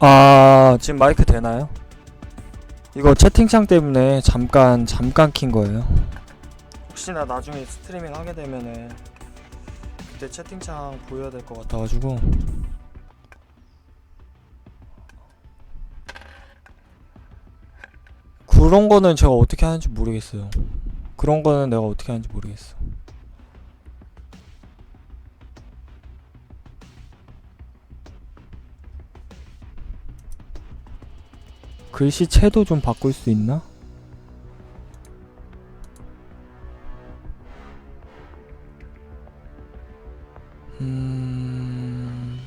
아 지금 마이크 되나요? 이거 채팅창 때문에 잠깐 잠깐 킨 거예요. 혹시나 나중에 스트리밍 하게 되면은 그때 채팅창 보여야 될 것 같아가지고 그런 거는 제가 어떻게 하는지 모르겠어요. 그런 거는 내가 어떻게 하는지 모르겠어. 글씨체도 좀 바꿀 수 있나? 음...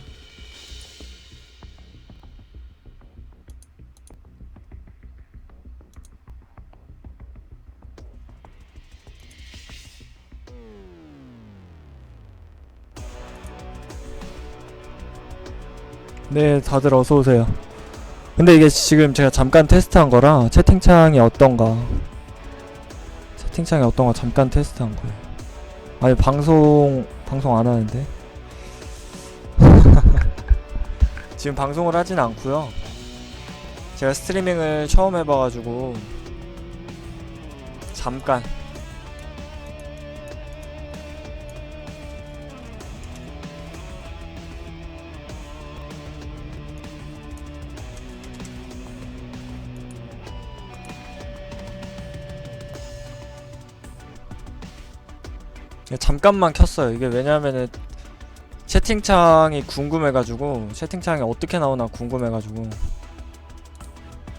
네, 다들 어서 오세요. 근데 이게 지금 제가 잠깐 테스트한 거라 채팅창이 어떤가 채팅창이 어떤가 잠깐 테스트한 거예요. 아니 방송 방송 안 하는데 지금 방송을 하진 않고요. 제가 스트리밍을 처음 해봐가지고 잠깐 잠깐만 켰어요. 이게 왜냐면은 채팅창이 궁금해가지고 채팅창이 어떻게 나오나 궁금해가지고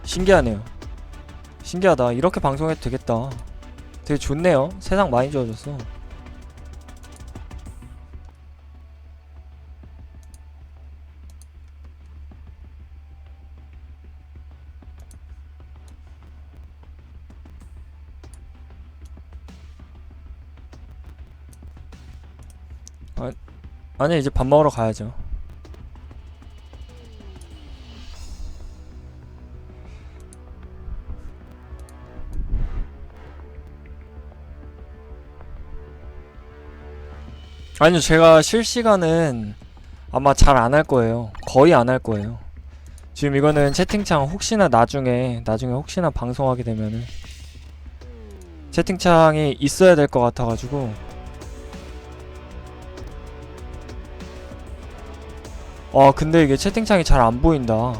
신기하네요. 신기하다. 이렇게 방송해도 되겠다. 되게 좋네요. 세상 많이 좋아졌어. 아니 이제 밥 먹으러 가야죠. 아니요 제가 실시간은 아마 잘 안 할 거예요. 거의 안 할 거예요. 지금 이거는 채팅창 혹시나 나중에 나중에 혹시나 방송하게 되면은 채팅창이 있어야 될 것 같아가지고 아 근데 이게 채팅창이 잘 안 보인다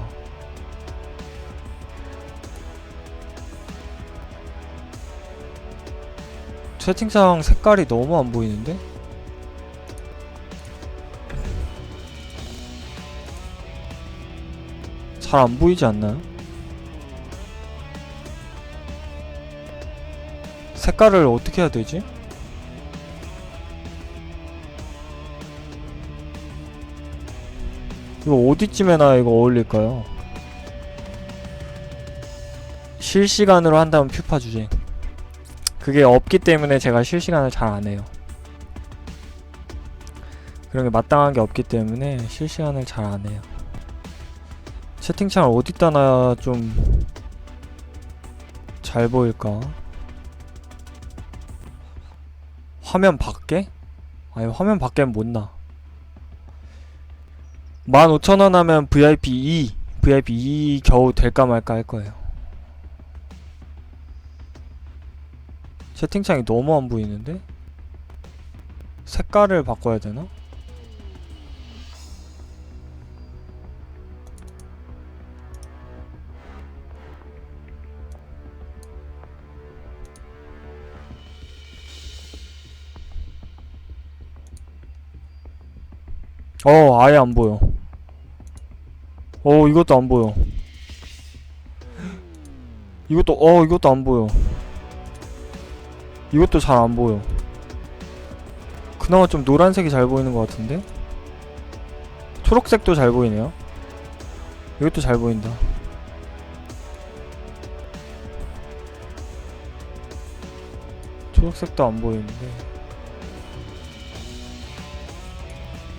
채팅창 색깔이 너무 안 보이는데? 잘 안 보이지 않나요? 색깔을 어떻게 해야 되지? 이거 어디쯤에나 이거 어울릴까요? 실시간으로 한다면 퓨파 주제. 그게 없기 때문에 제가 실시간을 잘 안 해요. 그런 게 마땅한 게 없기 때문에 실시간을 잘 안 해요. 채팅창을 어디다 놔야 좀 잘 보일까? 화면 밖에? 아니 화면 밖에는 못 나. 15,000원 하면 VIP 2, VIP 2 겨우 될까 말까 할 거예요. 채팅창이 너무 안 보이는데? 색깔을 바꿔야 되나? 어, 아예 안 보여. 어 이것도 안 보여. 이것도 어 이것도 안 보여. 이것도 잘 안 보여. 그나마 좀 노란색이 잘 보이는 것 같은데? 초록색도 잘 보이네요. 이것도 잘 보인다. 초록색도 안 보이는데?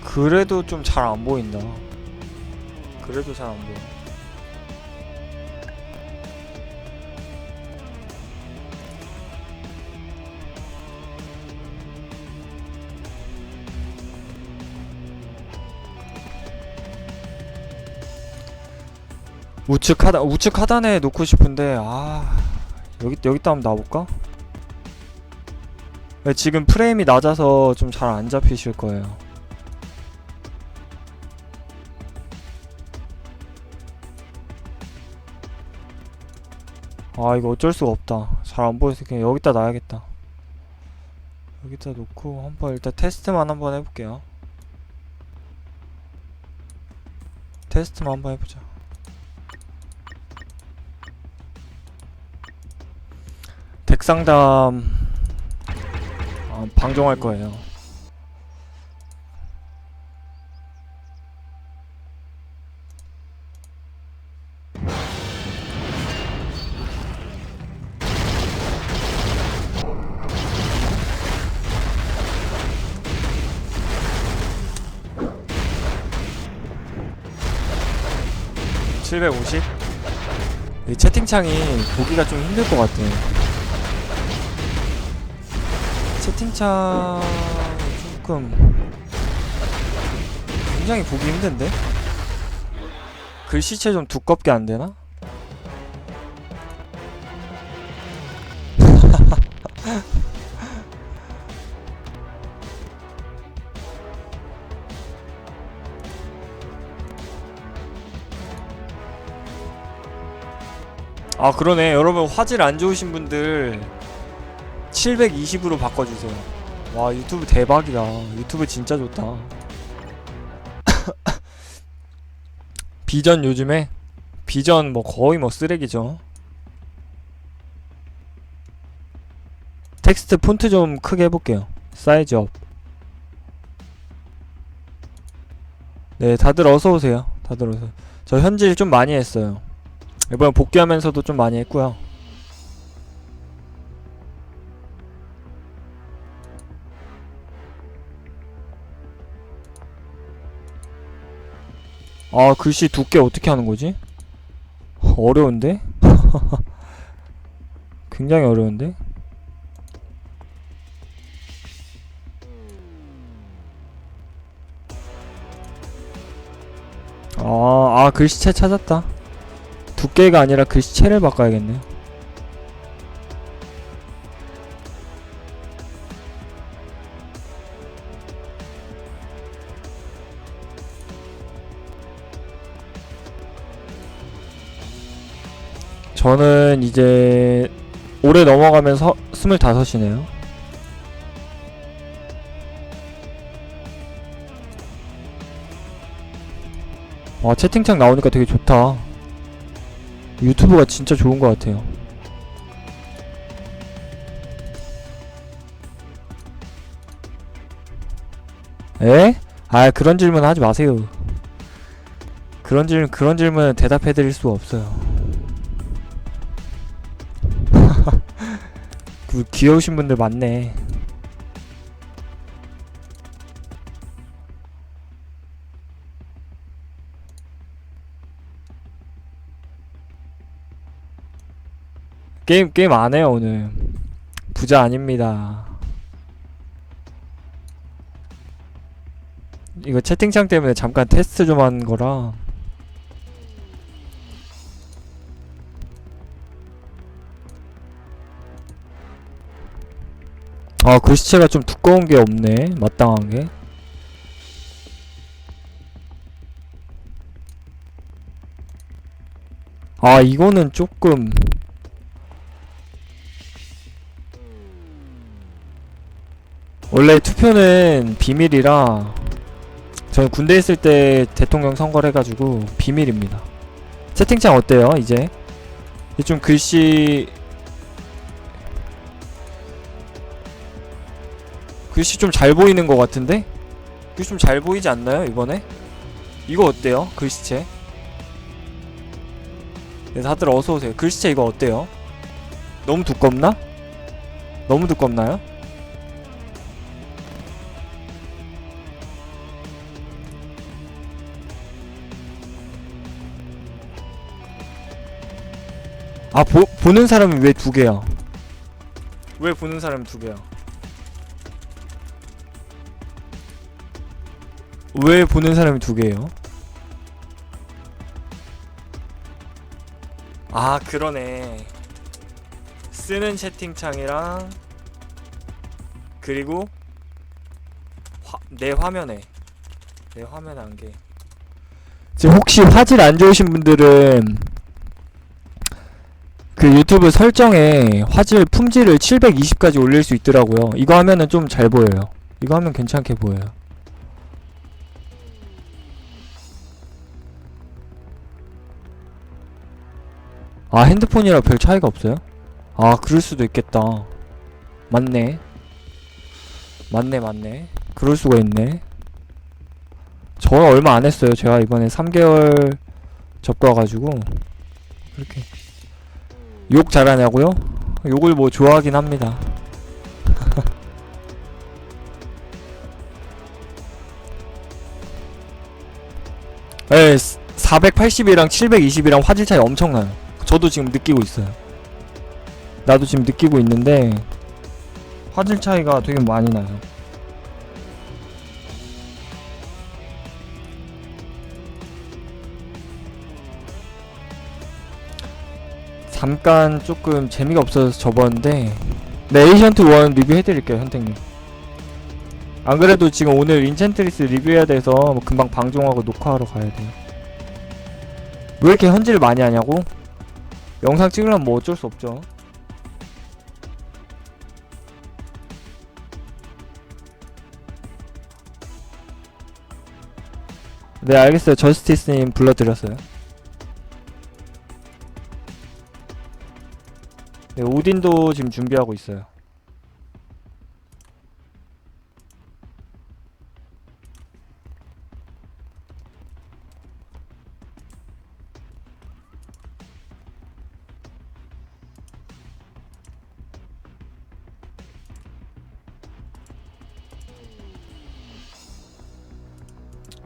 그래도 좀 잘 안 보인다 그래도 잘 안 보여. 우측 하단 우측 하단에 놓고 싶은데 아 여기 여기다 한번 놔볼까? 네, 지금 프레임이 낮아서 좀 잘 안 잡히실 거예요. 아 이거 어쩔 수가 없다. 잘 안 보여서 그냥 여기다 놔야겠다. 여기다 놓고 한번 일단 테스트만 한번 해볼게요. 테스트만 한번 해보자. 덱상담 아, 방종할 거예요. (750) 이 채팅창이 보기가 좀 힘들 것 같아. 채팅창 조금 굉장히 보기 힘든데? 글씨체 좀 두껍게 안 되나? 아 그러네 여러분 화질 안 좋으신 분들 720으로 바꿔주세요. 와 유튜브 대박이다. 유튜브 진짜 좋다. 비전 요즘에 비전 뭐 거의 뭐 쓰레기죠. 텍스트 폰트 좀 크게 해볼게요. 사이즈 업. 네, 다들 어서 오세요. 다들 어서. 저 현질 좀 많이 했어요. 이번 복귀하면서도 좀 많이 했고요. 아 글씨 두께 어떻게 하는 거지? 어려운데? 굉장히 어려운데? 아, 아 글씨체 찾았다 두께가 아니라 글씨체를 바꿔야겠네 저는 이제 올해 넘어가면서 스물다섯이네요. 와 채팅창 나오니까 되게 좋다. 유튜브가 진짜 좋은 것 같아요. 에? 아 그런 질문 하지 마세요. 그런 질문 그런 질문 대답해 드릴 수가 없어요. 그 귀여우신 분들 많네. 게임 게임 안 해요 오늘. 부자 아닙니다. 이거 채팅창 때문에 잠깐 테스트 좀 한 거라. 아 글씨체가 좀 두꺼운 게 없네 마땅한 게 아, 이거는 조금 원래 투표는 비밀이라 저는 군대 있을 때 대통령 선거를 해가지고 비밀입니다. 채팅창 어때요, 이제? 이제 좀 글씨 글씨 좀 잘 보이는 것 같은데? 글씨 좀 잘 보이지 않나요 이번에? 이거 어때요? 글씨체 네, 다들 어서오세요 글씨체 이거 어때요? 너무 두껍나? 너무 두껍나요? 아 보, 보는 사람이 왜 두 개야? 왜 보는 사람이 두 개야? 왜 보는 사람이 두 개예요? 아 그러네 쓰는 채팅창이랑 그리고 화, 내 화면에 내 화면에 안개 지금 혹시 화질 안 좋으신 분들은 그 유튜브 설정에 화질 품질을 720까지 올릴 수 있더라고요. 이거 하면은 좀 잘 보여요. 이거 하면 괜찮게 보여요. 아 핸드폰이라 별 차이가 없어요? 아 그럴 수도 있겠다. 맞네. 맞네 맞네. 그럴 수가 있네. 저 얼마 안 했어요. 제가 이번에 3개월 접가가지고. 그렇게 욕 잘하냐고요? 욕을 뭐 좋아하긴 합니다 에 480이랑 720이랑 화질 차이 엄청나요 저도 지금 느끼고 있어요. 나도 지금 느끼고 있는데 화질 차이가 되게 많이 나요. 잠깐 조금 재미가 없어서 접었는데 네 에이션트 1 리뷰해드릴게요 현택님 안 그래도 지금 오늘 인챈트리스 리뷰해야 돼서 뭐 금방 방송하고 녹화하러 가야 돼요 왜 이렇게 현질 많이 하냐고? 영상 찍으려면 뭐 어쩔 수 없죠. 네, 알겠어요. 저스티스님 불러드렸어요. 네, 오딘도 지금 준비하고 있어요.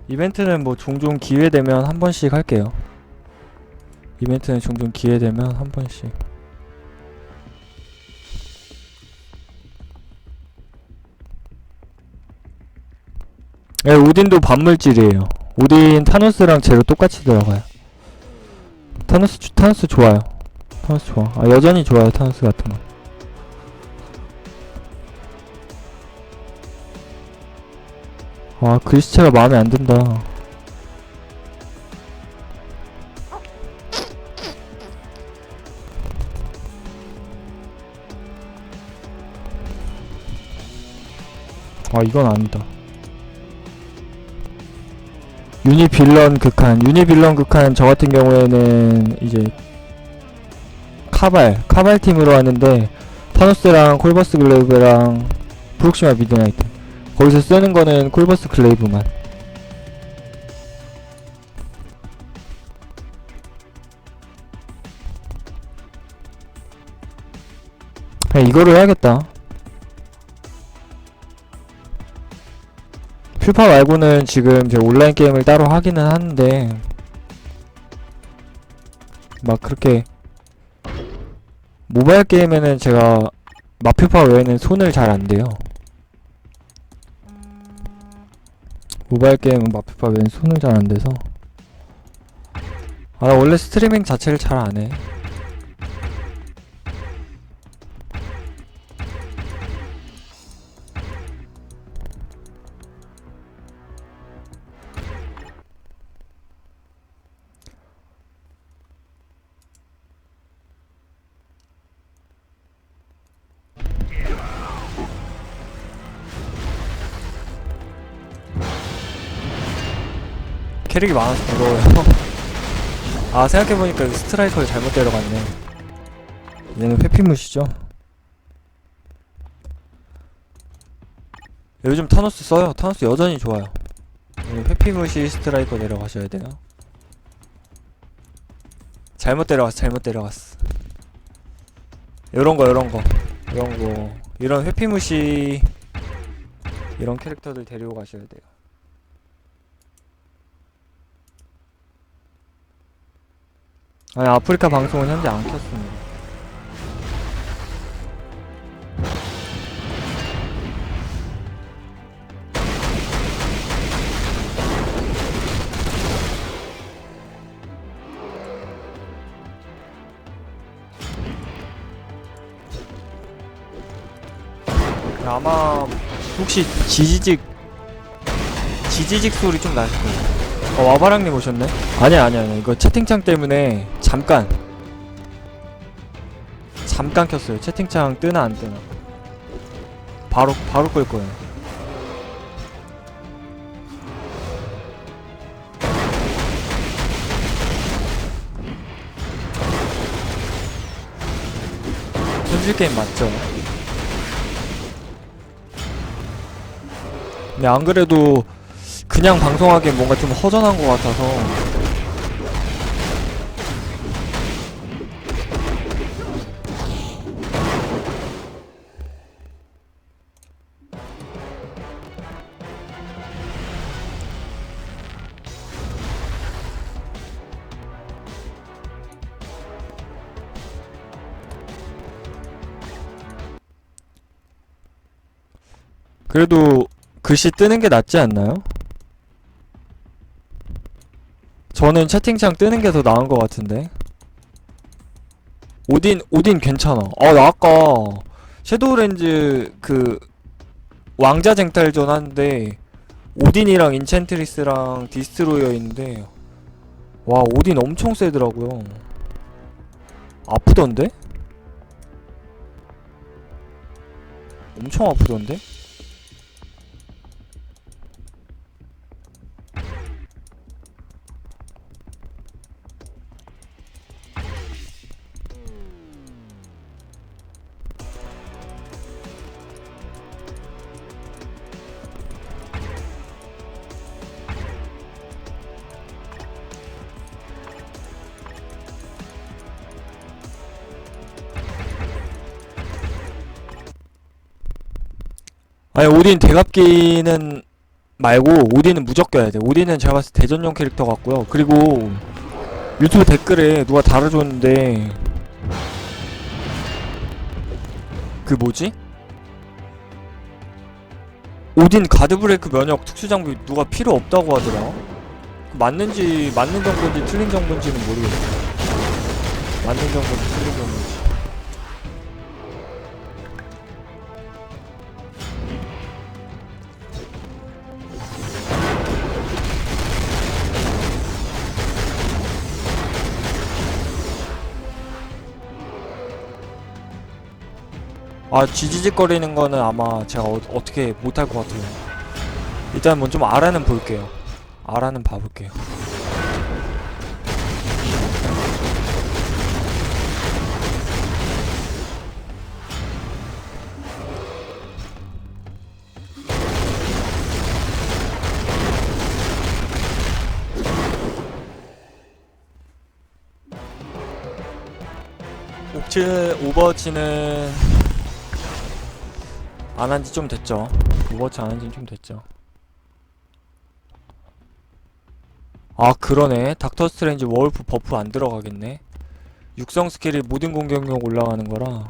이벤트는 뭐 종종 기회 되면 한 번씩 할게요. 이벤트는 종종 기회 되면 한 번씩. 네, 오딘도 반물질이에요. 오딘 타노스랑 재료 똑같이 들어가요. 타노스 주- 타노스 좋아요. 타노스 좋아. 아 여전히 좋아요 타노스 같은 거. 아 글씨체가 마음에 안 든다. 아 이건 아니다. 유니 빌런 극한 유니 빌런 극한 저 같은 경우에는 이제 카발 카발 팀으로 하는데 타노스랑 콜버스 글레이브랑 프록시마 미드나이트. 거기서 쓰는 거는 콜버스 글레이브만. 이거를 해야겠다 퓨파 말고는 지금 제 온라인 게임을 따로 하기는 하는데 막 그렇게 모바일 게임에는 제가 마퓨파 외에는 손을 잘 안 대요 모바일 게임은 마피파 외엔 손을 잘 안 대서 아나 원래 스트리밍 자체를 잘 안 해. 캐릭이 많아서 부러워요. 아 생각해보니까 스트라이커를 잘못 데려갔네. 얘는 회피무시죠? 요즘 타노스 써요. 타노스 여전히 좋아요. 회피무시 스트라이커 데려가셔야 돼요. 잘못 데려갔어. 잘못 데려갔어. 요런 거 요런 거 요런 거 이런 회피무시 이런 캐릭터들 데리고 가셔야 돼요. 아니 아프리카 방송은 현재 안 켰습니다. 아마 혹시 지지직 지지직 소리 좀 나실 거예요. 어, 와바랑님 오셨네? 아니야 아니야 아니야 이거 채팅창 때문에 잠깐 잠깐 켰어요. 채팅창 뜨나 안 뜨나. 바로 바로 끌 거예요. 현실 게임 맞죠? 근데 안 그래도 그냥 방송하기엔 뭔가 좀 허전한 것 같아서 그래도 글씨 뜨는 게 낫지 않나요? 저는 채팅창 뜨는 게 더 나은 것 같은데. 오딘 오딘 괜찮아. 어, 나 아까 섀도우렌즈 그 왕자 쟁탈전 하는데 오딘이랑 인챈트리스랑 디스트로이어인데 와 오딘 엄청 세더라고요. 아프던데? 엄청 아프던데? 아니 오딘 대갑기는 말고 오딘은 해야 돼. 오딘은 제가 봤을 때 대전용 캐릭터 같고요. 그리고 유튜브 댓글에 누가 달아줬는데 그 뭐지? 오딘 가드 브레이크 면역 특수 장비 누가 필요 없다고 하더라. 그 맞는지 맞는 정보인지 틀린 정보인지는 모르겠어. 맞는 정보인지 틀린 정보인지. 아 지지직거리는 거는 아마 제가 어, 어떻게 못할 것 같아요. 일단 뭐 좀 알아는 볼게요. 알아는 봐볼게요. 옥츠 오버워치는 안 한 지 좀 됐죠. 오버워치 안 한 지 좀 됐죠. 아 그러네. 닥터 스트레인지 워울프 버프 안 들어가겠네. 육성 스킬이 모든 공격력 올라가는 거라.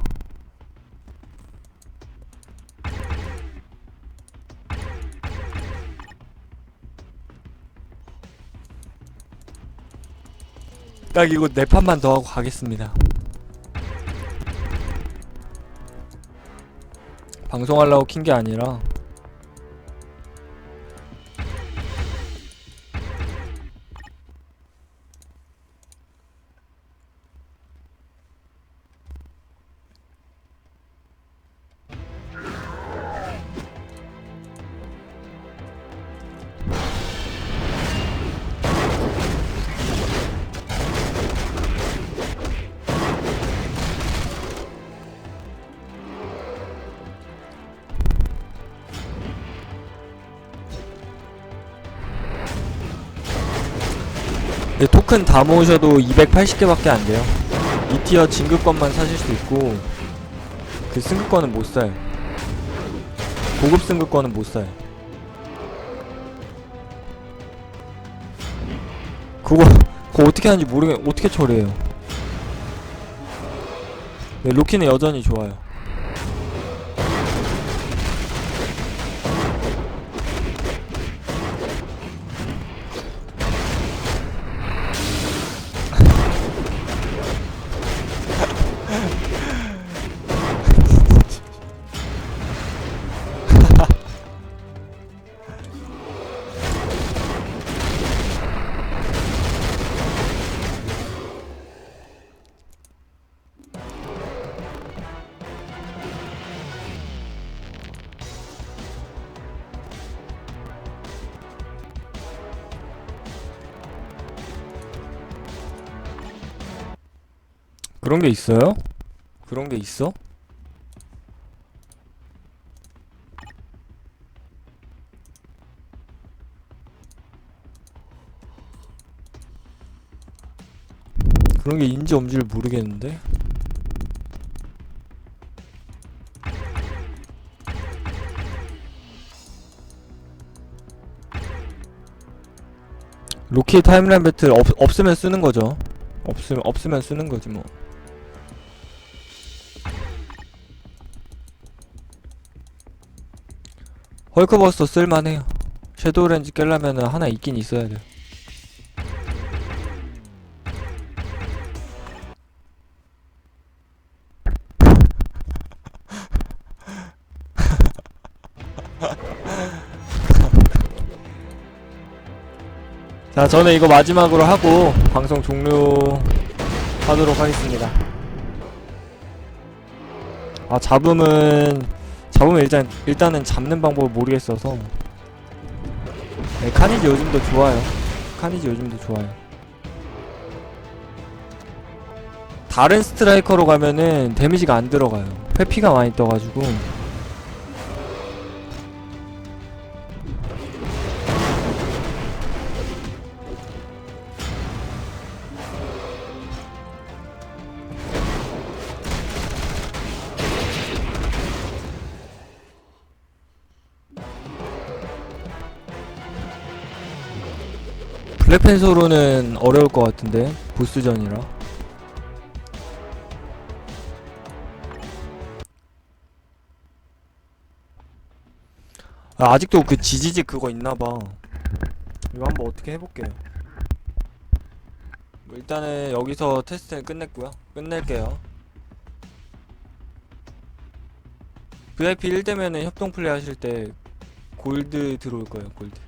딱 이거 네 판만 더 하고 가겠습니다. 방송하려고 킨 게 아니라 네, 토큰 다 모으셔도 280개밖에 안 돼요. 2티어 진급권만 사실 수 있고 그 승급권은 못 사요. 고급 승급권은 못 사요. 그거 그거 어떻게 하는지 모르겠 어떻게 처리해요. 네, 로키는 여전히 좋아요. 그런 게 있어요? 그런 게 있어? 그런 게 있는지 없는지를 모르겠는데 로키 타임라인 배틀 없, 없으면 쓰는 거죠 없으면 없으면 쓰는 거지 뭐 헐크버스터 쓸만해요. 섀도우 렌즈 깰려면은 하나 있긴 있어야 돼요. 자 저는 이거 마지막으로 하고 방송 종료하도록 하겠습니다. 아 잡음은 잡으면 일단 일단은 잡는 방법을 모르겠어서. 네, 카니지 요즘도 좋아요. 카니지 요즘도 좋아요. 다른 스트라이커로 가면은 데미지가 안 들어가요. 회피가 많이 떠가지고 블랙팬서로는 어려울 것 같은데 보스전이라. 아, 아직도 그 지지직 그거 있나봐. 이거 한번 어떻게 해볼게요. 뭐 일단은 여기서 테스트는 끝냈고요. 끝낼게요. VIP 1되면은 협동 플레이 하실 때 골드 들어올 거예요 골드